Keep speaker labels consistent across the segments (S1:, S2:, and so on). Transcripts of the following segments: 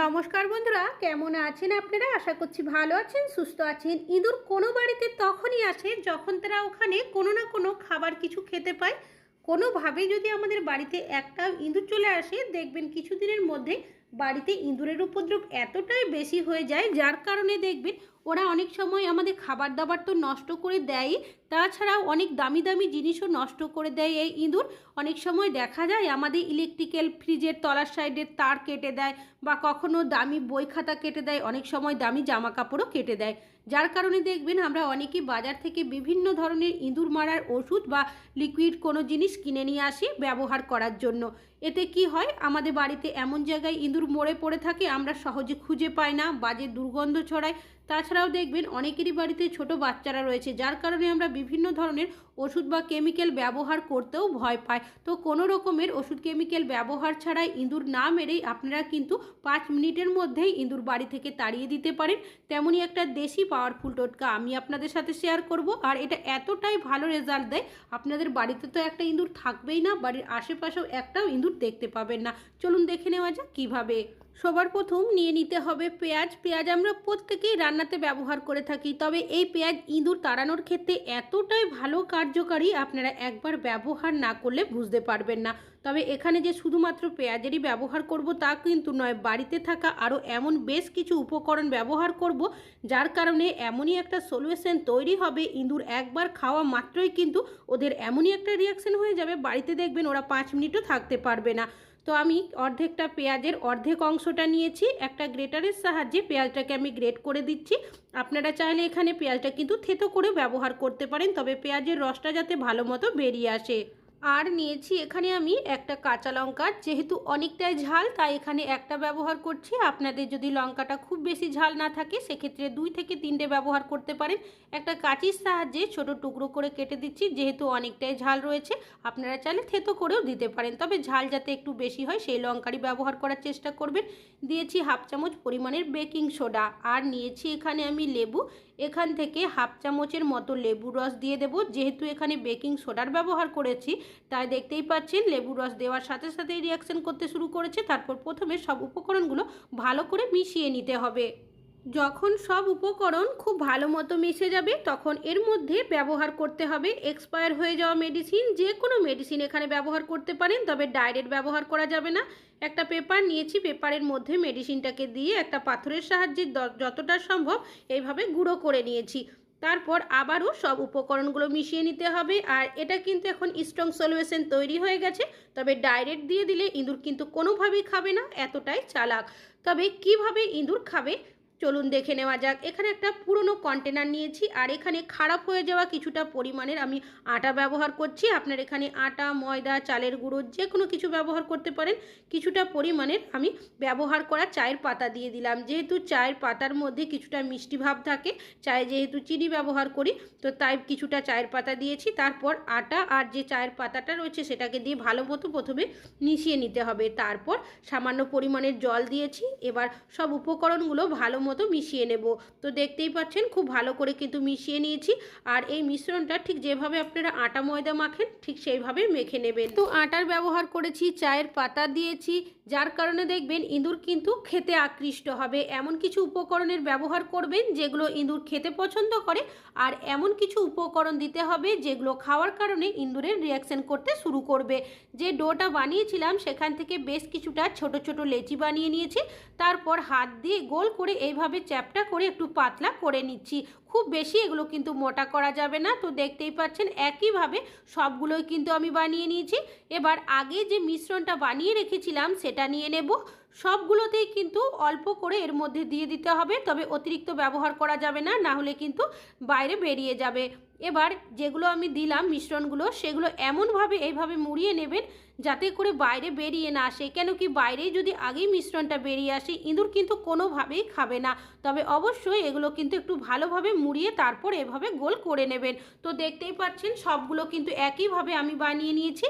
S1: নমস্কার বন্ধুরা, কেমন আছেন আপনারা? আশা করছি ভালো আছেন, সুস্থ আছেন। ইঁদুর কোনো বাড়িতে তখনই আসে যখন তারা ওখানে কোনো না কোনো খাবার কিছু খেতে পায়। কোনোভাবে যদি আমাদের বাড়িতে একটা ইঁদুর চলে আসে, দেখবেন কিছুদিনের মধ্যে বাড়িতে ইঁদুরের উপদ্রব এতটাই বেশি হয়ে যায়, যার কারণে দেখবেন ওরা অনেক সময় আমাদের খাবার দাবার তো নষ্ট করে দেয় তাছাড়াও অনেক দামি দামি জিনিসও নষ্ট করে দেয় এই ইঁদুর। অনেক সময় দেখা যায় আমাদের ইলেকট্রিক্যাল ফ্রিজের তলার সাইডের তার কেটে দেয় বা কখনো দামি বই খাতা কেটে দেয়, অনেক সময় দামি জামা কাপড়ও কেটে দেয়। যার কারণে দেখবেন আমরা অনেকে বাজার থেকে বিভিন্ন ধরনের ইঁদুর মারার ওষুধ বা লিকুইড কোনো জিনিস কিনে নিয়ে আসি ব্যবহার করার জন্য। এতে কি হয়, আমাদের বাড়িতে এমন জায়গায় ইঁদুর মরে পড়ে থাকে, আমরা সহজে খুঁজে পাই না, বাজে দুর্গন্ধ ছড়ায় তাছাড়াও দেখবেন অনেকেরই বাড়িতে ছোট বাচ্চারা রয়েছে, যার কারণে আমরা বিভিন্ন ধরনের ওষুধ বা কেমিক্যাল ব্যবহার করতেও ভয় পাই। তো কোনো রকমের ওষুধ কেমিক্যাল ব্যবহার ছাড়াই ইঁদুর না মেরেই আপনারা কিন্তু পাঁচ মিনিটের মধ্যেই ইঁদুর বাড়ি থেকে তাড়িয়ে দিতে পারেন। তেমনই একটা দেশি পাওয়ারফুল টোটকা আমি আপনাদের সাথে শেয়ার করব। আর এটা এতটাই ভালো রেজাল্ট দেয়, আপনাদের বাড়িতে তো একটা ইঁদুর থাকবেই না, বাড়ির আশেপাশেও একটাও ইঁদুর দেখতে পাবেন না। চলুন দেখে নেওয়া যাক কীভাবে সবার প্রথম নিয়ে নিতে হবে পেঁয়াজ। পেঁয়াজ আমরা প্রত্যেকেই রান্নাতে ব্যবহার করে থাকি, তবে এই পেঁয়াজ ইঁদুর তাড়ানোর ক্ষেত্রে এতটাই ভালো কার্যকারী আপনারা একবার ব্যবহার না করলে বুঝতে পারবেন না। তবে এখানে যে শুধুমাত্র পেঁয়াজেরই ব্যবহার করব তা কিন্তু নয়, বাড়িতে থাকা আরও এমন বেশ কিছু উপকরণ ব্যবহার করব, যার কারণে এমনই একটা সলিউশন তৈরি হবে। ইঁদুর একবার খাওয়া মাত্রই কিন্তু ওদের এমনই একটা রিয়াকশন হয়ে যাবে, বাড়িতে দেখবেন ওরা পাঁচ মিনিটও থাকতে পারবে না। তো আমি অর্ধেকটা পেঁয়াজের অর্ধেক অংশটা নিয়েছি, একটা গ্রেটারের সাহায্যে পেঁয়াজটাকে আমি গ্রেট করে দিচ্ছি। আপনারা চাইলে এখানে পেঁয়াজটা কিন্তু থেতো করে ব্যবহার করতে পারেন, তবে পেঁয়াজের রসটা যাতে ভালো মতো বেরিয়ে আসে। আর নিয়েছি এখানে আমি একটা কাঁচা লঙ্কা। যেহেতু অনেকটাই ঝাল, তাই এখানে একটা ব্যবহার করছি। আপনাদের যদি লঙ্কাটা খুব বেশি ঝাল না থাকে, সেক্ষেত্রে দুই থেকে তিনটে ব্যবহার করতে পারেন। একটা কাঁচির সাহায্যে ছোট টুকরো করে কেটে দিচ্ছি, যেহেতু অনেকটাই ঝাল রয়েছে। আপনারা চাইলে থেতো করেও দিতে পারেন, তবে ঝাল যাতে একটু বেশি হয়, সেই লঙ্কারই ব্যবহার করার চেষ্টা করবেন। দিয়েছি হাফ চামচ পরিমাণের বেকিং সোডা। আর নিয়েছি এখানে আমি লেবু। এখান থেকে হাফ চামচের মতো লেবুর রস দিয়ে দেব। যেহেতু এখানে বেকিং সোডার ব্যবহার করেছি, তাই দেখতেই পাচ্ছেন লেবুর রস দেওয়ার সাথে সাথেই রিয়াকশান করতে শুরু করেছে। তারপর প্রথমে সব উপকরণগুলো ভালো করে মিশিয়ে নিতে হবে। যখন সব উপকরণ খুব ভালো মতো মিশে যাবে, তখন এর মধ্যে ব্যবহার করতে হবে এক্সপায়ার হয়ে যাওয়া মেডিসিন যে কোনো মেডিসিন এখানে ব্যবহার করতে পারেন, তবে ডাইরেক্ট ব্যবহার করা যাবে না। একটা পেপার নিয়েছি পেপারের মধ্যে মেডিসিনটাকে দিয়ে একটা পাথরের সাহায্যে যতটা সম্ভব এইভাবে গুঁড়ো করে নিয়েছি। তারপর আবারও সব উপকরণগুলো মিশিয়ে নিতে হবে। আর এটা কিন্তু এখন স্ট্রং সলিউশন তৈরি হয়ে গেছে, তবে ডাইরেক্ট দিয়ে দিলে ইঁদুর কিন্তু কোনোভাবেই খাবে না, এতটাই চালাক। তবে কীভাবে ইঁদুর খাবে? চলুন দেখে নেওয়া যাক। এখানে একটা পুরনো কন্টেনার নিয়েছি আর এখানে খারাপ হয়ে যাওয়া কিছুটা পরিমাণের আমি আটা ব্যবহার করছি। আপনার এখানে আটা, ময়দা, চালের গুঁড়ো যে কোনো কিছু ব্যবহার করতে পারেন। কিছুটা পরিমাণের আমি ব্যবহার করা চায়ের পাতা দিয়ে দিলাম। যেহেতু চায়ের পাতার মধ্যে কিছুটা মিষ্টি ভাব থাকে, চায়ে যেহেতু চিনি ব্যবহার করি, তো তাই কিছুটা চায়ের পাতা দিয়েছি। তারপর আটা আর যে চায়ের পাতাটা রয়েছে সেটাকে দিয়ে ভালো মতো প্রথমে মিশিয়ে নিতে হবে। তারপর সামান্য পরিমাণের জল দিয়েছি। এবার সব উপকরণগুলো ভালো মতো মিশিয়ে নেব। তো দেখতেই পাচ্ছেন খুব ভালো করে কিন্তু মিশিয়ে নিয়েছি। আর এই মিশ্রণটা ঠিক যেভাবে আপনারা আটা ময়দা মাখেন, ঠিক সেইভাবে মেখে নেবেন। তো আটার ব্যবহার করেছি, চায়ের পাতা দিয়েছি, যার কারণে দেখবেন ইঁদুর কিন্তু খেতে আকৃষ্ট হবে। এমন কিছু উপকরণের ব্যবহার করবেন যেগুলো ইঁদুর খেতে পছন্দ করে, আর এমন কিছু উপকরণ দিতে হবে যেগুলো খাওয়ার কারণে ইঁদুরের রিয়াকশন করতে শুরু করবে। যে ডোটা বানিয়েছিলাম, সেখান থেকে বেশ কিছুটা ছোট ছোট লেচি বানিয়ে নিয়েছি। তারপর হাত দিয়ে গোল করে এইভাবে চ্যাপটা করে একটু পাতলা করে নিচ্ছি। খুব বেশি এগুলো কিন্তু মোটা করা যাবে না। তো দেখতেই পাচ্ছেন একইভাবে সবগুলোই কিন্তু আমি বানিয়ে নিয়েছি। এবার আগে যে মিশ্রণটা বানিয়ে রেখেছিলাম সেটা নিয়ে নেব। সবগুলোতেই কিন্তু অল্প করে এর মধ্যে দিয়ে দিতে হবে। তবে অতিরিক্ত ব্যবহার করা যাবে না না হলে কিন্তু বাইরে বেরিয়ে যাবে। এবার যেগুলো আমি দিলাম মিশ্রণগুলো, সেগুলো এমনভাবে এইভাবে মুড়িয়ে নেবেন যাতে করে বাইরে বেরিয়ে না আসে। কেন কি বাইরেই যদি আগেই মিশ্রণটা বেরিয়ে আসে, ইঁদুর কিন্তু কোনোভাবেই খাবে না। তবে অবশ্যই এগুলো কিন্তু একটু ভালোভাবে মুড়িয়ে তারপর এভাবে গোল করে নেবেন। তো দেখতেই পাচ্ছেন সবগুলো কিন্তু একইভাবে আমি বানিয়ে নিয়েছি।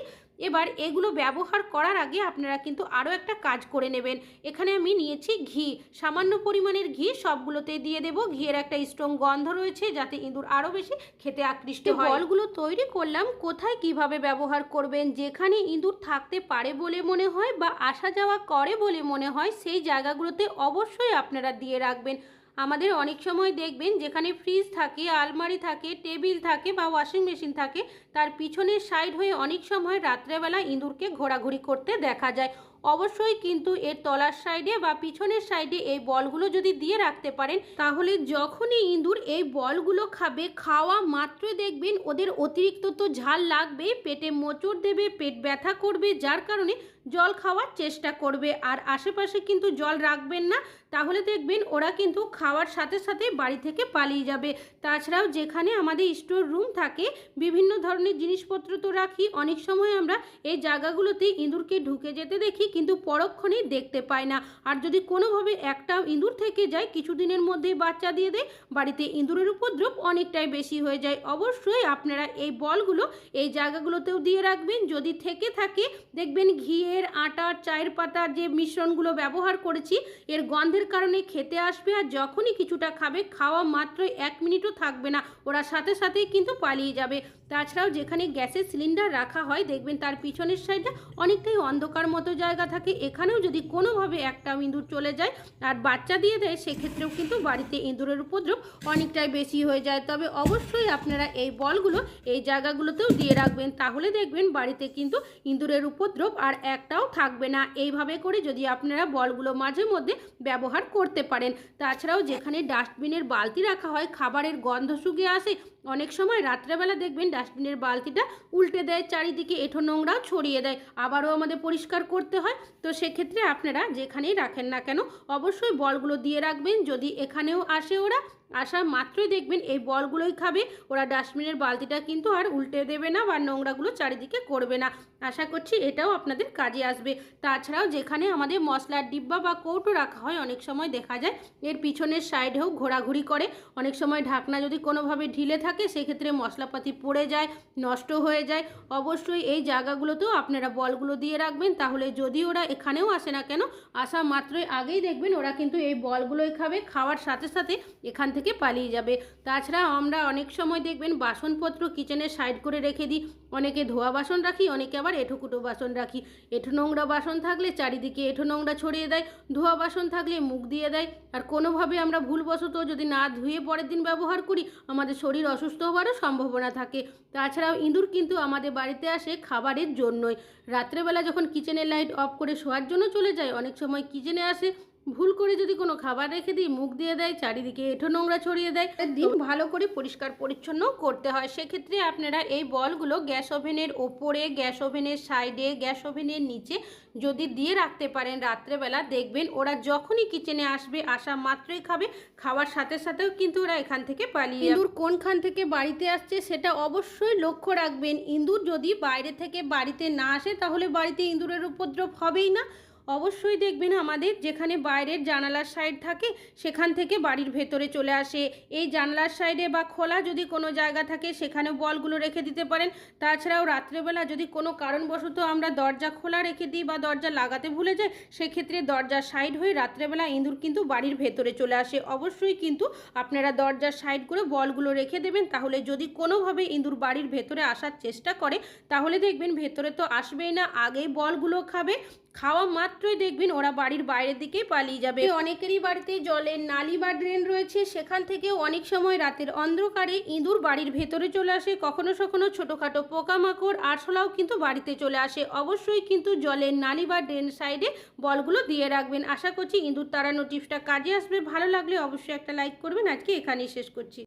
S1: এবার এগুলো ব্যবহার করার আগে আপনারা কিন্তু আরও একটা কাজ করে নেবেন। এখানে আমি নিয়েছি ঘি। সামান্য পরিমাণের ঘি সবগুলোতে দিয়ে দেব। ঘিয়ের একটা স্ট্রং গন্ধ রয়েছে যাতে ইঁদুর আরও বেশি খেতে আকৃষ্ট হয়। বলগুলো তৈরি করলাম কোথায় কীভাবে ব্যবহার করবেন যেখানে ইঁদুর থাকতে পারে বলে মনে হয় বা আসা যাওয়া করে বলে মনে হয় সেই জায়গাগুলোতে অবশ্যই আপনারা দিয়ে রাখবেন। আমাদের অনেক সময় দেখবেন যেখানে ফ্রিজ থাকে, আলমারি থাকে, টেবিল থাকে বা ওয়াশিং মেশিন থাকে, তার পিছনের সাইড হয়ে অনেক সময় রাত্রেবেলা ইঁদুরকে ঘোরাঘুরি করতে দেখা যায়। অবশ্যই কিন্তু এর তলার সাইডে বা পিছনের সাইডে এই বলগুলো যদি দিয়ে রাখতে পারেন, তাহলে যখনই ইঁদুর এই বলগুলো খাবে, খাওয়া মাত্রই দেখবেন ওদের অতিরিক্ত তো ঝাল লাগবে পেটে মোচড় দেবে, পেট ব্যথা করবে, যার কারণে জল খাওয়ার চেষ্টা করবে। আর আশেপাশে কিন্তু জল রাখবেন না, তাহলে দেখবেন ওরা কিন্তু খাওয়ার সাথে সাথে বাড়ি থেকে পালিয়ে যাবে। তাছাড়াও যেখানে আমাদের স্টোর রুম থাকে, বিভিন্ন ধরনের জিনিসপত্র তো রাখি, অনেক সময় আমরা এই জায়গাগুলোতে ইঁদুরকে ঢুকে যেতে দেখি কিন্তু পরক্ষণেই দেখতে পায় না। আর যদি কোনোভাবে একটা ইঁদুর থেকে যায়, কিছুদিনের মধ্যেই বাচ্চা দিয়ে দেয়। বাড়িতে ইঁদুরের উপদ্রব অনেকটাই বেশি হয়ে যায়। অবশ্যই আপনারা এই বলগুলো এই জায়গাগুলোতেও দিয়ে রাখবেন। যদি থেকে থাকে, দেখবেন ঘিয়ের আটার চায়ের পাতার যে মিশ্রণগুলো ব্যবহার করেছি, এর গন্ধের কারণে খেতে আসবে আর যখনই কিছুটা খাবে, খাওয়া মাত্রই এক মিনিটও থাকবে না। ওরা সাথে সাথেই কিন্তু পালিয়ে যাবে। তাছাড়াও যেখানে গ্যাসের সিলিন্ডার রাখা হয়, দেখবেন তার পিছনের সাইডে অনেকটাই অন্ধকার মতো জায়গা থাকে। এখানেও যদি কোনোভাবে একটা ইঁদুর চলে যায় আর বাচ্চা দিয়ে দেয়, সেক্ষেত্রেও কিন্তু বাড়িতে ইঁদুরের উপদ্রব অনেকটাই বেশি হয়ে যায়। তবে অবশ্যই আপনারা এই বলগুলো এই জায়গাগুলোতেও দিয়ে রাখবেন। তাহলে দেখবেন বাড়িতে কিন্তু ইঁদুরের উপদ্রব আর একটাও থাকবে না। এইভাবে করে যদি আপনারা বলগুলো মাঝে মধ্যে ব্যবহার করতে পারেন। তাছাড়াও যেখানে ডাস্টবিনের বালতি রাখা হয়, খাবারের গন্ধ শুকিয়ে আসে অনেক সময় রাত্রেবেলা দেখবেন ডাস্টবিনের বালতিটা উল্টে দেয়, চারিদিকে এঁঠো নোংরাও ছড়িয়ে দেয়, আবারও আমাদের পরিষ্কার করতে হয়। তো সেক্ষেত্রে আপনারা যেখানেই রাখেন না কেন, অবশ্যই বলগুলো দিয়ে রাখবেন। যদি এখানেও আসে ওরা আসা মাত্রই দেখবেন এই বলগুলোই খাবে। ওরা ডাস্টবিনের বালতিটা কিন্তু আর উল্টে দেবে না বা নোংরাগুলো চারিদিকে করবে না। আশা করছি এটাও আপনাদের কাজে আসবে। তাছাড়াও যেখানে আমাদের মশলার ডিব্বা বা কৌটো রাখা হয়, অনেক সময় দেখা যায় এর পিছনের সাইডেও ঘোরাঘুরি করে। অনেক সময় ঢাকনা যদি কোনোভাবে ঢিলে থাকে, সেক্ষেত্রে মশলাপাতি পড়ে যায়, নষ্ট হয়ে যায়। অবশ্যই এই জায়গাগুলোতেও আপনারা বলগুলো দিয়ে রাখবেন। তাহলে যদি ওরা এখানেও আসে না কেন, আসা মাত্রই আগেই দেখবেন ওরা কিন্তু এই বলগুলোই খাবে। খাওয়ার সাথে সাথে এখান থেকে পালিয়ে যাবে। তাছাড়া আমরা অনেক সময় দেখবেন বাসনপত্র কিচেনের সাইড করে রেখে দিই। অনেকে ধোয়া বাসন রাখি, অনেকে আবার এঁঠোকুটো বাসন রাখি। এঁঠো নোংরা বাসন থাকলে চারিদিকে এঁঠো নোংরা ছড়িয়ে দেয়, ধোয়া বাসন থাকলে মুখ দিয়ে দেয়। আর কোনোভাবে আমরা ভুলবশত যদি না ধুয়ে পরের দিন ব্যবহার করি, আমাদের শরীর অসুস্থ হওয়ারও সম্ভাবনা থাকে। তাছাড়াও ইঁদুর কিন্তু আমাদের বাড়িতে আসে খাবারের জন্যই। রাত্রেবেলা যখন কিচেনের লাইট অফ করে শোয়ার জন্য চলে যায়, অনেক সময় কিচেনে আসে ভুল করে যদি কোনো খাবার রেখে দিই মুখ দিয়ে দেয় চারিদিকে এঁঠো নোংরা ছড়িয়ে দেয় দিন ভালো করে পরিষ্কার পরিচ্ছন্ন করতে হয়। সেক্ষেত্রে আপনারা এই বলগুলো গ্যাস ওভেনের ওপরে গ্যাস ওভেনের সাইডে গ্যাস ওভেনের নিচে যদি দিয়ে রাখতে পারেন রাত্রেবেলা দেখবেন ওরা যখনই কিচেনে আসবে আসা মাত্রই খাবে। খাওয়ার সাথে সাথেও কিন্তু ওরা এখান থেকে পালিয়ে ইঁদুর কোনখান থেকে বাড়িতে আসছে সেটা অবশ্যই লক্ষ্য রাখবেন। ইঁদুর যদি বাইরে থেকে বাড়িতে না আসে তাহলে বাড়িতে ইঁদুরের উপদ্রব হবেই না। অবশ্যই দেখবেন আমাদের যেখানে বাইরের জানালার সাইড থাকে, সেখান থেকে বাড়ির ভেতরে চলে আসে। এই জানলার সাইডে বা খোলা যদি কোনো জায়গা থাকে সেখানে বলগুলো রেখে দিতে পারেন। তাছাড়াও রাত্রেবেলা যদি কোনো কারণবশত আমরা দরজা খোলা রেখে দিই বা দরজা লাগাতে ভুলে যাই, সেক্ষেত্রে দরজার সাইড হয়ে রাত্রেবেলা ইঁদুর কিন্তু বাড়ির ভেতরে চলে আসে। অবশ্যই কিন্তু আপনারা দরজার সাইড করে বলগুলো রেখে দেবেন, তাহলে যদি কোনোভাবে ইঁদুর বাড়ির ভেতরে আসার চেষ্টা করে, তাহলে দেখবেন ভেতরে তো আসবেই না, আগেই বলগুলো খাবে। খাওয়া মাত্রই দেখবেন ওরা বাড়ির বাইরের দিকে পালিয়ে যাবে। অনেকেরই বাড়িতে জলের নালি বা ড্রেন রয়েছে, সেখান থেকে অনেক সময় রাতের অন্ধকারে ইঁদুর বাড়ির ভেতরে চলে আসে, কখনো কখনো ছোটোখাটো পোকামাকড়, আরশোলাও কিন্তু বাড়িতে চলে আসে। অবশ্যই কিন্তু জলের নালি বা ড্রেন সাইডে বলগুলো দিয়ে রাখবেন। আশা করছি ইঁদুর তারা নোটিশটা কাজে আসবে। ভালো লাগলে অবশ্যই একটা লাইক করবেন। আজকে এখানেই শেষ করছি।